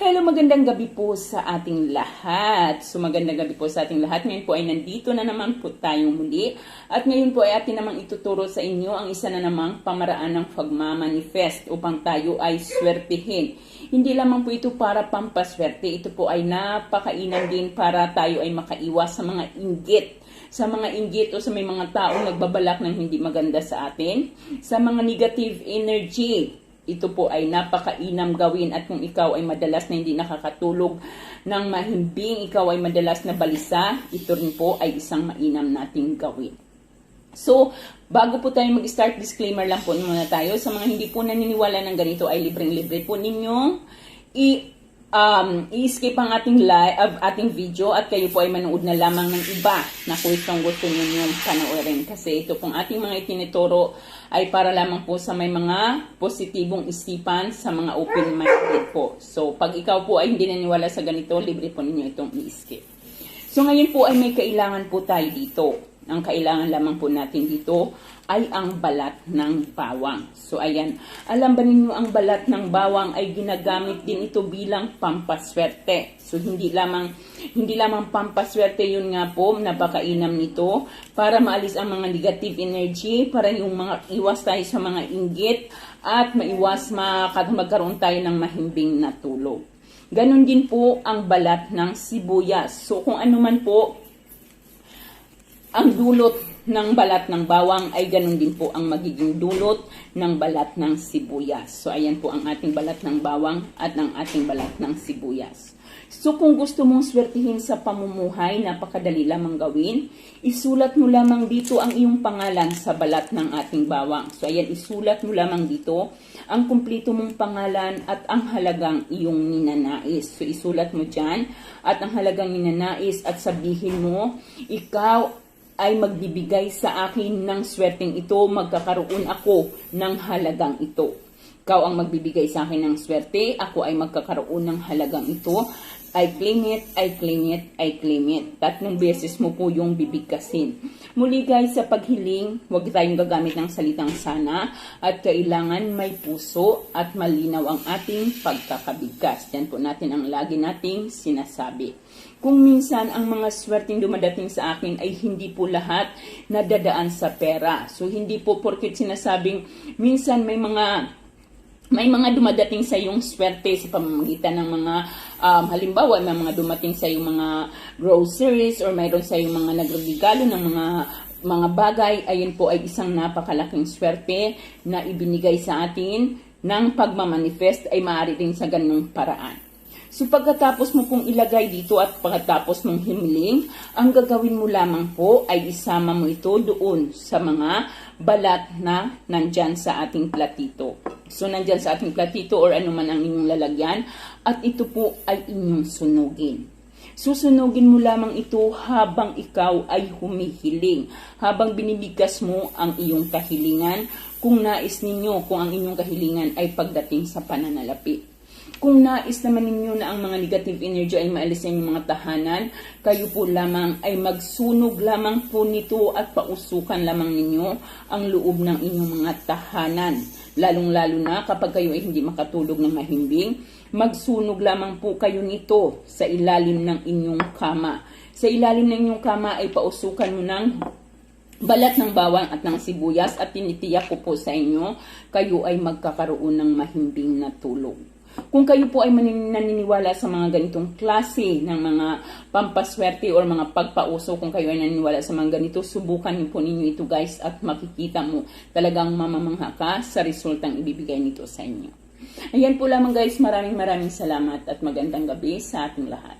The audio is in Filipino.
Hello, magandang gabi po sa ating lahat. So magandang gabi po sa ating lahat. Ngayon po ay nandito na naman po tayong muli. At ngayon po ay atin namang ituturo sa inyo ang isa na namang pamaraan ng pagmamanifest upang tayo ay swertihin. Hindi lamang po ito para pampaswerte. Ito po ay napakainam din para tayo ay makaiwas sa mga inggit sa mga inggit o sa may mga taong nagbabalak ng hindi maganda sa atin, sa mga negative energy ito po ay napakainam gawin at kung ikaw ay madalas na hindi nakakatulog ng mahimbing, ikaw ay madalas na balisa, ito rin po ay isang mainam nating gawin. So, bago po tayo mag-start, disclaimer lang po muna tayo. Sa mga hindi po naniniwala ng ganito ay libreng-libre po ninyong i um, i-skip ang ating live, uh, ating video at kayo po ay manood na lamang ng iba na kung gusto niyo panoorin. Kasi ito pong ating mga itinuturo ay para lamang po sa may mga positibong isipan sa mga open-minded po. So, pag ikaw po ay hindi naniwala sa ganito, libre po ninyo itong i-skip. So, ngayon po ay may kailangan po tayo dito. Ang kailangan lamang po natin dito ay ang balat ng bawang. So ayan, alam ba ninyo ang balat ng bawang ay ginagamit din ito bilang pampaswerte. So hindi lamang hindi lamang pampaswerte yun nga po, napakainam nito para maalis ang mga negative energy, para yung mga iwas tayo sa mga inggit at maiwas magkaroon tayo ng mahimbing na tulog. Ganon din po ang balat ng sibuyas. So kung ano man po ang dulot ng balat ng bawang ay ganun din po ang magiging dulot ng balat ng sibuyas. So ayan po ang ating balat ng bawang at ang ating balat ng sibuyas. So kung gusto mong swertihin sa pamumuhay, napakadali lamang gawin. Isulat mo lamang dito ang iyong pangalan sa balat ng ating bawang. So ayan, isulat mo lamang dito ang kumplito mong pangalan at ang halagang iyong ninanais. So isulat mo dyan at ang halagang ninanais at sabihin mo, ikaw ay magbibigay sa akin ng swerteng ito, magkakaroon ako ng halagang ito. Ikaw ang magbibigay sa akin ng swerte, ako ay magkakaroon ng halagang ito. I claim it, I claim it, I claim it. Tatlong beses mo po yung bibigkasin. Muli guys, sa paghiling, huwag tayong gagamit ng salitang sana at kailangan may puso at malinaw ang ating pagkakabigkas. Yan po natin ang lagi nating sinasabi. Kung minsan ang mga swerteng dumadating sa akin ay hindi po lahat nadadaan sa pera. So hindi po porkit sinasabing minsan may mga may mga dumadating sa yung swerte sa pamamagitan ng mga um, halimbawa may mga dumating sa yung mga groceries or mayroon sa yung mga nagregalo ng mga mga bagay ayun po ay isang napakalaking swerte na ibinigay sa atin ng pagmamanifest ay maaari din sa ganung paraan. So pagkatapos mo pong ilagay dito at pagkatapos mong himiling, ang gagawin mo lamang po ay isama mo ito doon sa mga balat na nandyan sa ating platito. So nandyan sa ating platito or ano man ang inyong lalagyan at ito po ay inyong sunugin. Susunugin mo lamang ito habang ikaw ay humihiling, habang binibigkas mo ang iyong kahilingan kung nais ninyo kung ang inyong kahilingan ay pagdating sa pananalapi. Kung nais naman ninyo na ang mga negative energy ay maalis sa inyong mga tahanan, kayo po lamang ay magsunog lamang po nito at pausukan lamang ninyo ang loob ng inyong mga tahanan. Lalong-lalo na kapag kayo ay hindi makatulog ng mahimbing, magsunog lamang po kayo nito sa ilalim ng inyong kama. Sa ilalim ng inyong kama ay pausukan mo ng balat ng bawang at ng sibuyas at tinitiyak ko po sa inyo, kayo ay magkakaroon ng mahimbing na tulog. Kung kayo po ay naniniwala sa mga ganitong klase ng mga pampaswerte or mga pagpauso, kung kayo ay naniniwala sa mga ganito, subukan niyo po ninyo ito guys at makikita mo talagang mamamangha ka sa resultang ibibigay nito sa inyo. Ayan po lamang guys, maraming maraming salamat at magandang gabi sa ating lahat.